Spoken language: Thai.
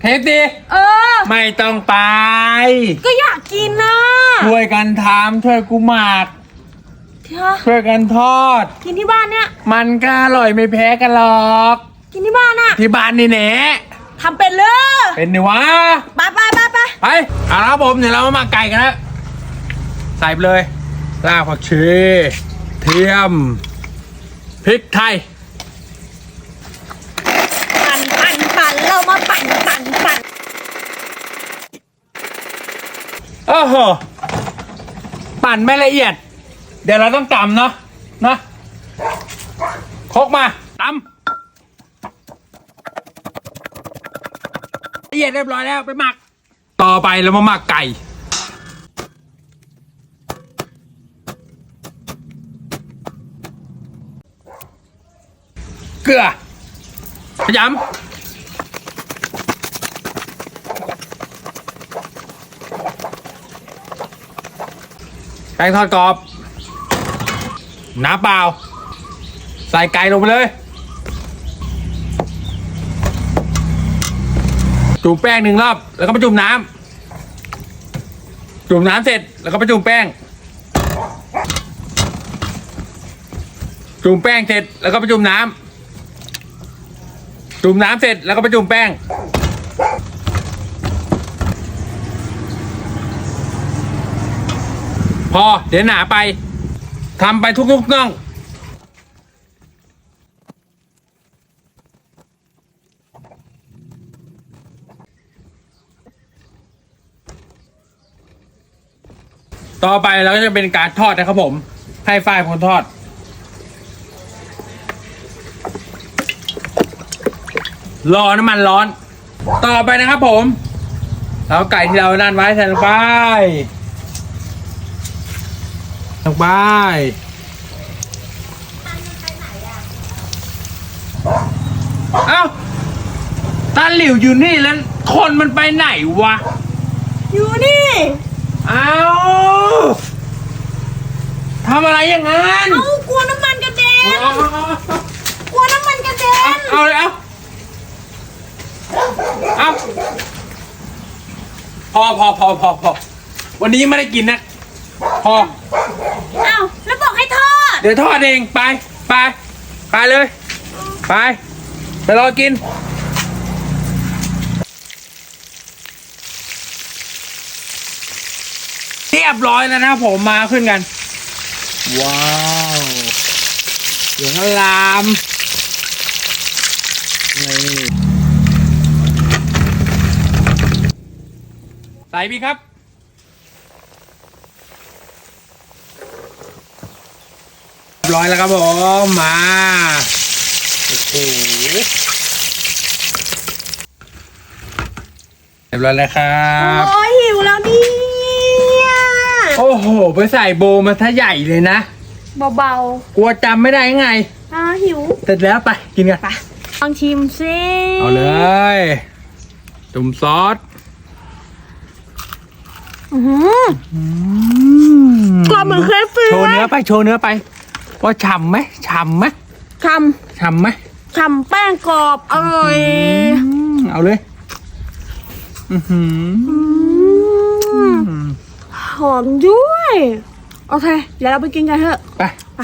เคฟดีเออ ไม่ต้องไป ก็อยากกินนะช่วยกันทำช่วยกูหมักเธอช่วยกันทอด กินที่บ้านเนี่ย มันก็อร่อยไม่แพ้กันหรอก กินที่บ้านอะที่บ้านนี่แหนะทำเป็นเลยเป็นดิวะ ไปไปไปไปไปเอาละครับผมเดี๋ยวเรามาหมักไก่กันนะใส่ไปเลยรากผักชีเทียมพริกไทย ปั่นปั่นปั่นเรามาปั่นปั่นปั่น โอ้โหปั่นไม่ละเอียด เดี๋ยวเราต้องตำเนาะนะคกมาตำละเอียดเรียบร้อยแล้วไปหมัก ต่อไปเรามาหมักไก่เกลือขยำแป้งทอดกรอบ น้ำเปล่า ใส่ไก่ลงไปเลย จุ่มแป้งหนึ่งรอบ แล้วก็ไปจุ่มน้ำ จุ่มน้ำเสร็จ แล้วก็ไปจุ่มแป้ง จุ่มแป้งเสร็จ แล้วก็ไปจุ่มน้ำ จุ่มน้ำเสร็จ แล้วก็ไปจุ่มแป้ง พอ เดี๋ยวหนาไปทำไปทุกๆน่องต่อไปเราก็จะเป็นการทอดนะครับผม ให้ฝ้ายคนทอด รอน้ำมันร้อน ต่อไปนะครับผม เราเอาไก่ที่เรานั่นไว้ใส่ลงไป ลงไปเอ้าตาหลิวอยู่นี่แล้วคนมันไปไหนวะ อยู่นี่เอ้าทำอะไรอย่างนั้น เอ้ากลัวน้ำมันกระเด็นเอากลัวน้ำมันกระเด็นเอาเลยเอาเอาพอพอพอพอพอวันนี้ไม่ได้กินนะ พอเอ้าแล้วบอกให้ทอด เดี๋ยวทอดเองไปไปไปเลย ไปไปรอกิน เรียบร้อยแล้วนะผมมาขึ้นกัน ว้าวเสียงอลามนี่ใส่พี่ครับ รียบร้อยแล้วครับผมมาโอ้โหเรียบร้อยแล้วครับ โอ้ยหิวแล้วเนี่ยโอ้โห ไปใส่โบมาถ้าใหญ่เลยนะ เบา กลัวจำไม่ได้ไง ๆอ่าหิว เสร็จแล้วไป กินกันไปลองชิมซิเอาเลย จุ่มซอสอื้อหือกรอบเหมือนเครปฟรีโชว์เนื้อไป โชว์เนื้อไป ว่าฉ่ำไหมฉ่ำไหมทฉ่ำไหมำทำแป้งกรอบอร่อยอืมเอาเลย อือหือหอมด้วย โอเค เดี๋ยวเราไปกินกันเถอะ ไป ไป